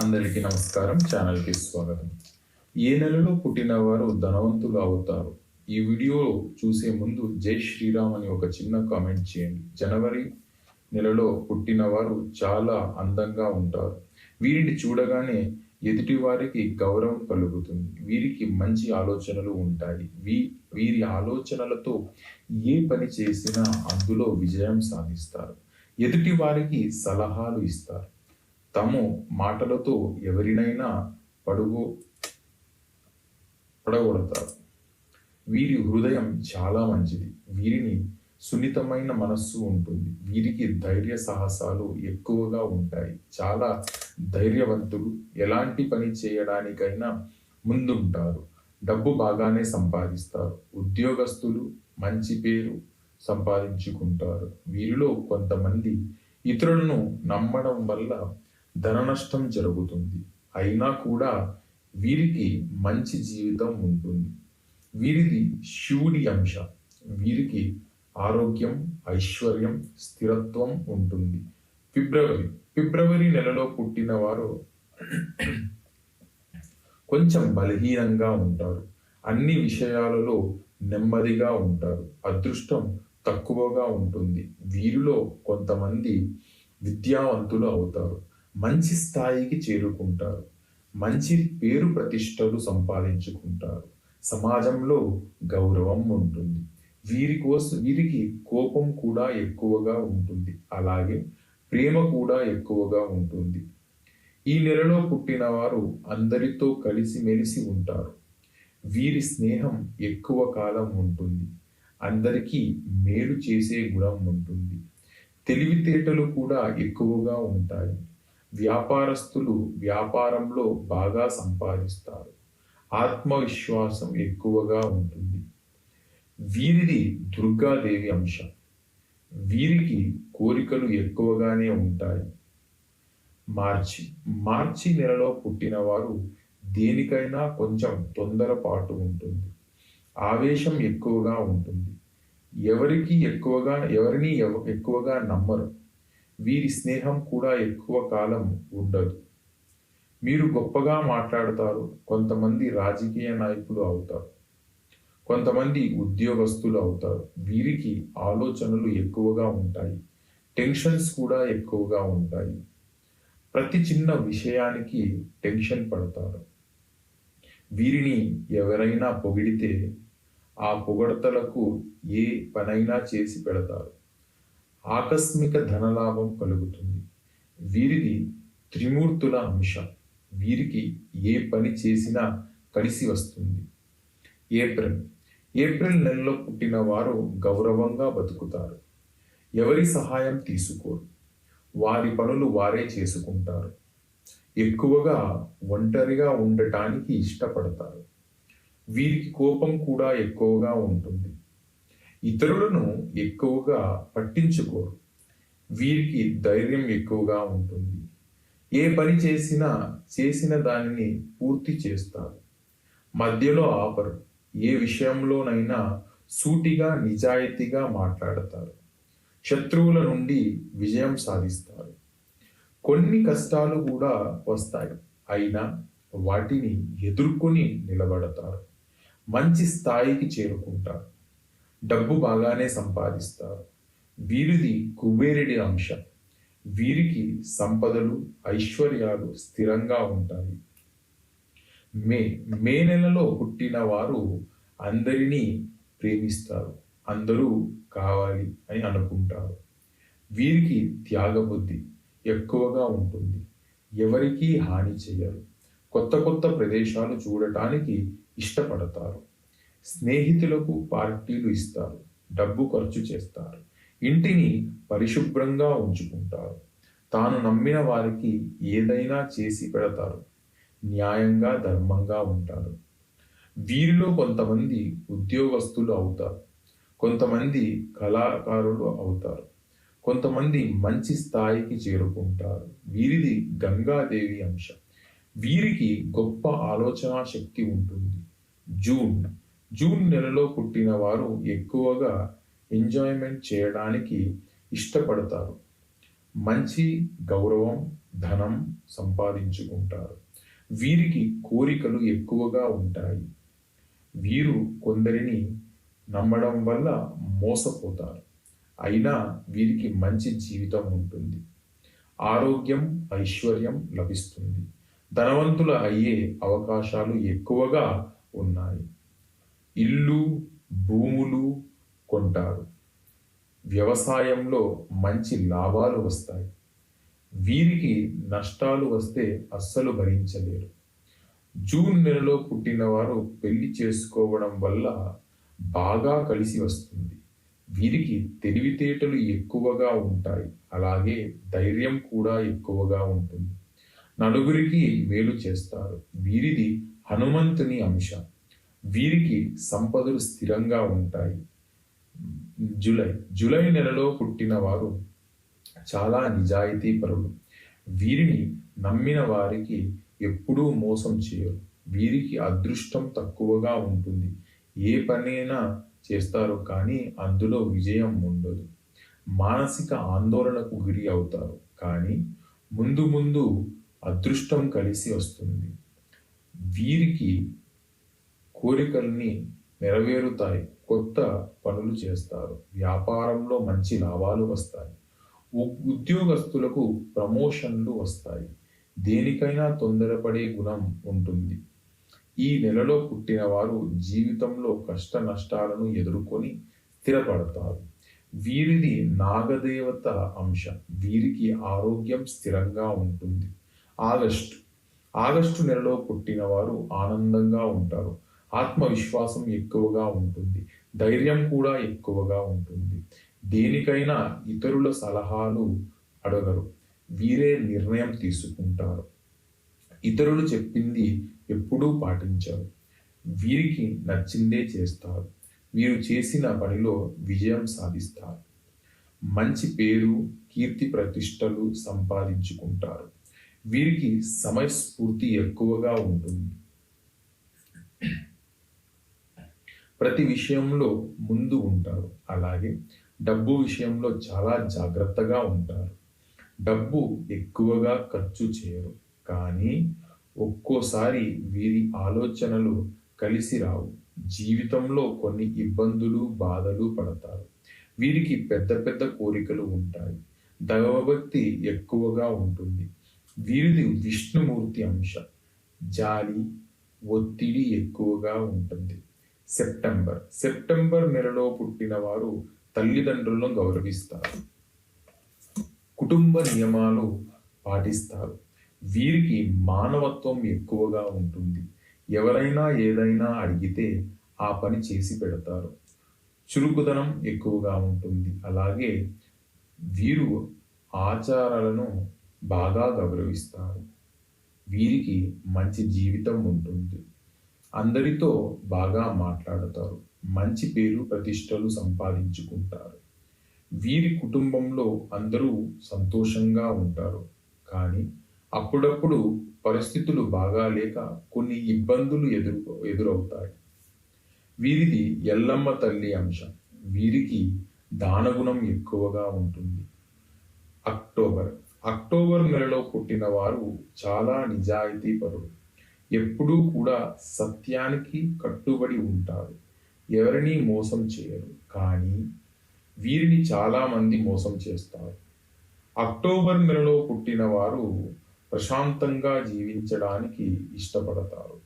అందరికీ నమస్కారం. ఛానల్కి స్వాగతం. ఏ నెలలో పుట్టిన వారు ధనవంతులు అవుతారు? ఈ వీడియో చూసే ముందు జై శ్రీరామ్ అని ఒక చిన్న కామెంట్ చేయండి. జనవరి నెలలో పుట్టిన వారు చాలా అందంగా ఉంటారు. వీరిని చూడగానే ఎదుటి వారికి గౌరవం కలుగుతుంది. వీరికి మంచి ఆలోచనలు ఉంటాయి. వీ వీరి ఆలోచనలతో ఏ పని చేసినా అందులో విజయం సాధిస్తారు. ఎదుటి వారికి సలహాలు ఇస్తారు. తాము మాటలతో ఎవరినైనా పడుగు పడగొడతారు. వీరి హృదయం చాలా మంచిది. వీరిని సున్నితమైన మనస్సు ఉంటుంది. వీరికి ధైర్య సాహసాలు ఎక్కువగా ఉంటాయి. చాలా ధైర్యవంతులు. ఎలాంటి పని చేయడానికైనా ముందుంటారు. డబ్బు బాగానే సంపాదిస్తారు. ఉద్యోగస్తులు మంచి పేరు సంపాదించుకుంటారు. వీరిలో కొంతమంది ఇతరులను నమ్మడం వల్ల ధన నష్టం జరుగుతుంది. అయినా కూడా వీరికి మంచి జీవితం ఉంటుంది. వీరిది శివుడి అంశ. వీరికి ఆరోగ్యం ఐశ్వర్యం స్థిరత్వం ఉంటుంది. ఫిబ్రవరి. ఫిబ్రవరి నెలలో పుట్టిన వారు కొంచెం బలహీనంగా ఉంటారు. అన్ని విషయాలలో నెమ్మదిగా ఉంటారు. అదృష్టం తక్కువగా ఉంటుంది. వీరిలో కొంతమంది విద్యావంతులు అవుతారు. మంచి స్థాయికి చేరుకుంటారు. మంచి పేరు ప్రతిష్టలు సంపాదించుకుంటారు. సమాజంలో గౌరవం ఉంటుంది. వీరి కోసం వీరికి కోపం కూడా ఎక్కువగా ఉంటుంది. అలాగే ప్రేమ కూడా ఎక్కువగా ఉంటుంది. ఈ నెలలో పుట్టిన వారు అందరితో కలిసిమెలిసి ఉంటారు. వీరి స్నేహం ఎక్కువ కాలం ఉంటుంది. అందరికీ మేలు చేసే గుణం ఉంటుంది. తెలివితేటలు కూడా ఎక్కువగా ఉంటాయి. వ్యాపారస్తులు వ్యాపారంలో బాగా సంపాదిస్తారు. ఆత్మవిశ్వాసం ఎక్కువగా ఉంటుంది. వీరిది దుర్గాదేవి అంశం. వీరికి కోరికలు ఎక్కువగానే ఉంటాయి. మార్చి. మార్చి నెలలో పుట్టినవారు దేనికైనా కొంచెం తొందరపాటు ఉంటుంది. ఆవేశం ఎక్కువగా ఉంటుంది. ఎవరికి ఎక్కువగా ఎవరిని ఎక్కువగా నమ్మరు. వీరి స్నేహం కూడా ఎక్కువ కాలం ఉండదు. మీరు గొప్పగా మాట్లాడతారు కొంతమంది రాజకీయ నాయకులు అవుతారు కొంతమంది ఉద్యోగస్తులు అవుతారు. వీరికి ఆలోచనలు ఎక్కువగా ఉంటాయి టెన్షన్స్ కూడా ఎక్కువగా ఉంటాయి. ప్రతి చిన్న విషయానికి టెన్షన్ పడతారు. వీరిని ఎవరైనా పొగిడితే ఆ పొగడతలకు ఏ పనైనా చేసి పెడతారు. ఆకస్మిక ధనలాభం కలుగుతుంది. వీరిది త్రిమూర్తుల అంశం. వీరికి ఏ పని చేసినా కలిసి వస్తుంది. ఏప్రిల్. ఏప్రిల్ నెలలో పుట్టిన వారు గౌరవంగా బతుకుతారు. ఎవరి సహాయం తీసుకోరు. వారి పనులు వారే చేసుకుంటారు. ఎక్కువగా ఒంటరిగా ఉండటానికి ఇష్టపడతారు. వీరికి కోపం కూడా ఎక్కువగా ఉంటుంది. ఇతరులను ఎక్కువగా పట్టించుకోరు. వీరికి ధైర్యం ఎక్కువగా ఉంటుంది. ఏ పని చేసినా చేసిన దానిని పూర్తి చేస్తారు. మధ్యలో ఆపరు. ఏ విషయంలోనైనా సూటిగా నిజాయితీగా మాట్లాడతారు. శత్రువుల నుండి విజయం సాధిస్తారు. కొన్ని కష్టాలు కూడా వస్తాయి. అయినా వాటిని ఎదుర్కొని నిలబడతారు. మంచి స్థాయికి చేరుకుంటారు. డబ్బు బాగానే సంపాదిస్తారు. వీరిది కుబేరుడి అంశం. వీరికి సంపదలు ఐశ్వర్యాలు స్థిరంగా ఉంటాయి. మే మే నెలలో పుట్టిన వారు అందరినీ ప్రేమిస్తారు. అందరూ కావాలి అని అనుకుంటారు. వీరికి త్యాగబుద్ధి ఎక్కువగా ఉంటుంది. ఎవరికీ హాని చేయరు కొత్త కొత్త ప్రదేశాలు చూడటానికి ఇష్టపడతారు. స్నేహితులకు పార్టీలు ఇస్తారు డబ్బు ఖర్చు చేస్తారు ఇంటిని పరిశుభ్రంగా ఉంచుకుంటారు. తాను నమ్మిన వారికి ఏదైనా చేసి పెడతారు న్యాయంగా ధర్మంగా ఉంటారు. వీరిలో కొంతమంది ఉద్యోగస్తులు అవుతారు కొంతమంది కళాకారులు అవుతారు కొంతమంది మంచి స్థాయికి చేరుకుంటారు. వీరిది గంగాదేవి అంశం. వీరికి గొప్ప ఆలోచన శక్తి ఉంటుంది. జూన్ జూన్ నెలలో పుట్టిన వారు ఎక్కువగా ఎంజాయ్మెంట్ చేయడానికి ఇష్టపడతారు. మంచి గౌరవం ధనం సంపాదించుకుంటారు. వీరికి కోరికలు ఎక్కువగా ఉంటాయి. వీరు కొందరిని నమ్మడం వల్ల మోసపోతారు. అయినా వీరికి మంచి జీవితం ఉంటుంది. ఆరోగ్యం ఐశ్వర్యం లభిస్తుంది. ధనవంతుల అయ్యే అవకాశాలు ఎక్కువగా ఉన్నాయి. ఇల్లు భూములు కొంటారు. వ్యవసాయంలో మంచి లాభాలు వస్తాయి. వీరికి నష్టాలు వస్తే అస్సలు భరించలేరు. జూన్ నెలలో పుట్టిన వారు పెళ్ళి చేసుకోవడం వల్ల బాగా కలిసి వస్తుంది. వీరికి తెలివితేటలు ఎక్కువగా ఉంటాయి. అలాగే ధైర్యం కూడా ఎక్కువగా ఉంటుంది. నలుగురికి మేలు చేస్తారు. వీరిది హనుమంతుని అంశం. వీరికి సంపదలు స్థిరంగా ఉంటాయి. జూలై జూలై నెలలో పుట్టిన వారు చాలా నిజాయితీ పరులు. వీరిని నమ్మిన వారికి ఎప్పుడూ మోసం చేయరు. వీరికి అదృష్టం తక్కువగా ఉంటుంది. ఏ పనైనా చేస్తారు కానీ అందులో విజయం ఉండదు. మానసిక ఆందోళనకు గురి అవుతారు కానీ ముందు ముందు అదృష్టం కలిసి వస్తుంది. వీరికి కోరికల్ని నెరవేరుతాయి. కొత్త పనులు చేస్తారు. వ్యాపారంలో మంచి లాభాలు వస్తాయి. ఉ- ఉద్యోగస్తులకు ప్రమోషన్లు వస్తాయి. దేనికైనా తొందరపడే గుణం ఉంటుంది. ఈ నెలలో పుట్టిన వారు జీవితంలో కష్ట నష్టాలను ఎదుర్కొని స్థిరపడతారు. వీరిది నాగదేవత అంశ. వీరికి ఆరోగ్యం స్థిరంగా ఉంటుంది. ఆగస్టు. ఆగస్టు నెలలో పుట్టిన వారు ఆనందంగా ఉంటారు. ఆత్మవిశ్వాసం ఎక్కువగా ఉంటుంది. ధైర్యం కూడా ఎక్కువగా ఉంటుంది. దేనికైనా ఇతరుల సలహాలు అడగరు. వీరే నిర్ణయం తీసుకుంటారు. ఇతరులు చెప్పింది ఎప్పుడూ పాటించరు. వీరికి నచ్చిందే చేస్తారు. వీరు చేసిన పనిలో విజయం సాధిస్తారు. మంచి పేరు కీర్తి ప్రతిష్టలు సంపాదించుకుంటారు. వీరికి సమయస్ఫూర్తి ఎక్కువగా ఉంటుంది. ప్రతి విషయంలో ముందు ఉంటారు. అలాగే డబ్బు విషయంలో చాలా జాగ్రత్తగా ఉంటారు. డబ్బు ఎక్కువగా ఖర్చు చేయరు. కానీ ఒక్కోసారి వీరి ఆలోచనలు కలిసి రావు. జీవితంలో కొన్ని ఇబ్బందులు బాధలు పడతారు. వీరికి పెద్ద పెద్ద కోరికలు ఉంటాయి. దైవభక్తి ఎక్కువగా ఉంటుంది. వీరిది విష్ణుమూర్తి అంశ. జాలి ఒత్తిడి ఎక్కువగా ఉంటుంది. సెప్టెంబర్. సెప్టెంబర్ నెలలో పుట్టిన వారు తల్లిదండ్రులను గౌరవిస్తారు. కుటుంబ నియమాలు పాటిస్తారు. వీరికి మానవత్వం ఎక్కువగా ఉంటుంది. ఎవరైనా ఏదైనా అడిగితే ఆ పని చేసి పెడతారు. చురుకుదనం ఎక్కువగా ఉంటుంది. అలాగే వీరు ఆచారాలను బాగా గౌరవిస్తారు. వీరికి మంచి జీవితం ఉంటుంది. అందరితో బాగా మాట్లాడతారు. మంచి పేరు ప్రతిష్టలు సంపాదించుకుంటారు. వీరి కుటుంబంలో అందరూ సంతోషంగా ఉంటారు. కానీ అప్పుడప్పుడు పరిస్థితులు బాగా లేక కొన్ని ఇబ్బందులు ఎదురు ఎదురవుతాయి. వీరిది ఎల్లమ్మ తల్లి అంశం. వీరికి దానగుణం ఎక్కువగా ఉంటుంది. అక్టోబర్. అక్టోబర్ నెలలో పుట్టిన వారు చాలా నిజాయితీ పరులు ఎప్పుడూ కూడా సత్యానికి కట్టుబడి ఉంటారు ఎవరిని మోసం చేయరు కానీ వీరిని చాలామంది మోసం చేస్తారు. అక్టోబర్ నెలలో పుట్టిన వారు ప్రశాంతంగా జీవించడానికి ఇష్టపడతారు.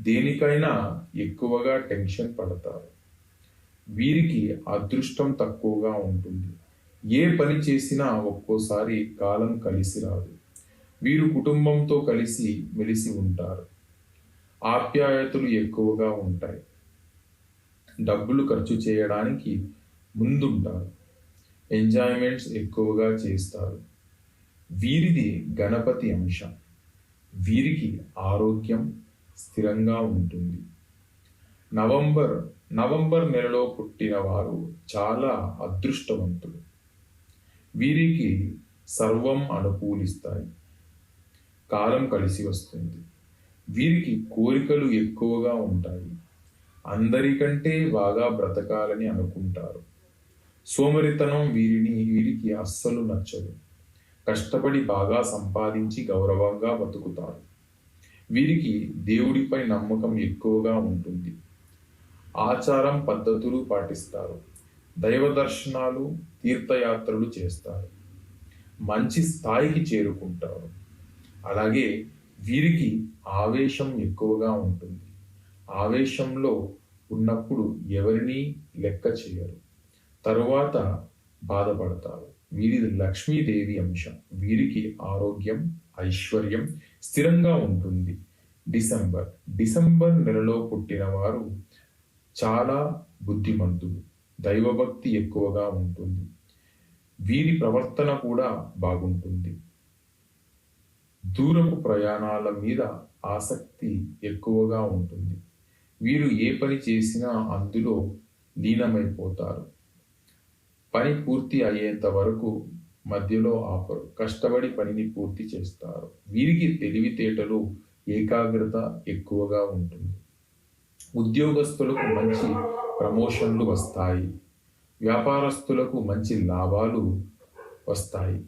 దేనికైనా ఎక్కువగా టెన్షన్ పడతారు. వీరికి అదృష్టం తక్కువగా ఉంటుంది. ఏ పని చేసినా ఒక్కోసారి కాలం కలిసి రాదు. వీరు కుటుంబంతో కలిసి మెలిసి ఉంటారు. ఆప్యాయతలు ఎక్కువగా ఉంటాయి. డబ్బులు ఖర్చు చేయడానికి ముందుంటారు. ఎంజాయ్మెంట్స్ ఎక్కువగా చేస్తారు. వీరిది గణపతి అంశం. వీరికి ఆరోగ్యం స్థిరంగా ఉంటుంది. నవంబర్ నవంబర్ నెలలో పుట్టిన వారు చాలా అదృష్టవంతులు. వీరికి సర్వం అనుకూలిస్తాయి. కాలం కలిసి వస్తుంది. వీరికి కోరికలు ఎక్కువగా ఉంటాయి. అందరికంటే బాగా బ్రతకాలని అనుకుంటారు. సోమరితనం వీరిని వీరికి అస్సలు నచ్చదు. కష్టపడి బాగా సంపాదించి గౌరవంగా బతుకుతారు. వీరికి దేవుడిపై నమ్మకం ఎక్కువగా ఉంటుంది. ఆచారం పద్ధతులు పాటిస్తారు. దైవ దర్శనాలు తీర్థయాత్రలు చేస్తారు. మంచి స్థాయికి చేరుకుంటారు. అలాగే వీరికి ఆవేశం ఎక్కువగా ఉంటుంది. ఆవేశంలో ఉన్నప్పుడు ఎవరిని లెక్క చేయరు. తరువాత బాధపడతారు. వీరిది లక్ష్మీదేవి అంశం. వీరికి ఆరోగ్యం ఐశ్వర్యం స్థిరంగా ఉంటుంది. డిసెంబర్. డిసెంబర్ నెలలో పుట్టిన వారు చాలా బుద్ధిమంతులు. దైవభక్తి ఎక్కువగా ఉంటుంది. వీరి ప్రవర్తన కూడా బాగుంటుంది. దూరపు ప్రయాణాల మీద ఆసక్తి ఎక్కువగా ఉంటుంది. వీరు ఏ పని చేసినా అందులో లీనమైపోతారు. పని పూర్తి అయ్యేంత వరకు మధ్యలో ఆపరు. కష్టపడి పనిని పూర్తి చేస్తారు. వీరికి తెలివితేటలు ఏకాగ్రత ఎక్కువగా ఉంటుంది. ఉద్యోగస్తులకు మంచి ప్రమోషన్లు వస్తాయి. వ్యాపారస్తులకు మంచి లాభాలు వస్తాయి.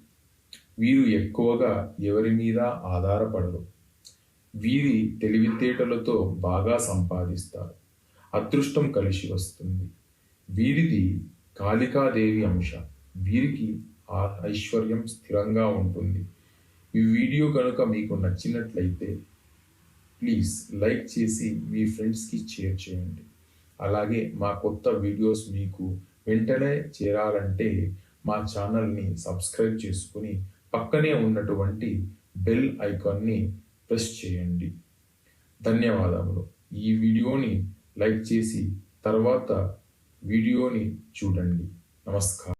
వీరు ఎక్కువగా ఎవరి మీద ఆధారపడరు. వీరి తెలివితేటలతో బాగా సంపాదిస్తారు. అదృష్టం కలిసి వస్తుంది. వీరిది కాళికాదేవి అంశ. వీరికి ఆ ఐశ్వర్యం స్థిరంగా ఉంటుంది. ఈ వీడియో కనుక మీకు నచ్చినట్లయితే ప్లీజ్ లైక్ చేసి మీ ఫ్రెండ్స్కి షేర్ చేయండి. అలాగే మా కొత్త వీడియోస్ మీకు వెంటనే చేరాలంటే మా ఛానల్ని సబ్స్క్రైబ్ చేసుకుని పక్కనే ఉన్నటువంటి బెల్ ఐకాన్ని ప్రెస్ చేయండి. ధన్యవాదములు. ఈ వీడియోని లైక్ చేసి తర్వాత వీడియోని చూడండి. నమస్కారం.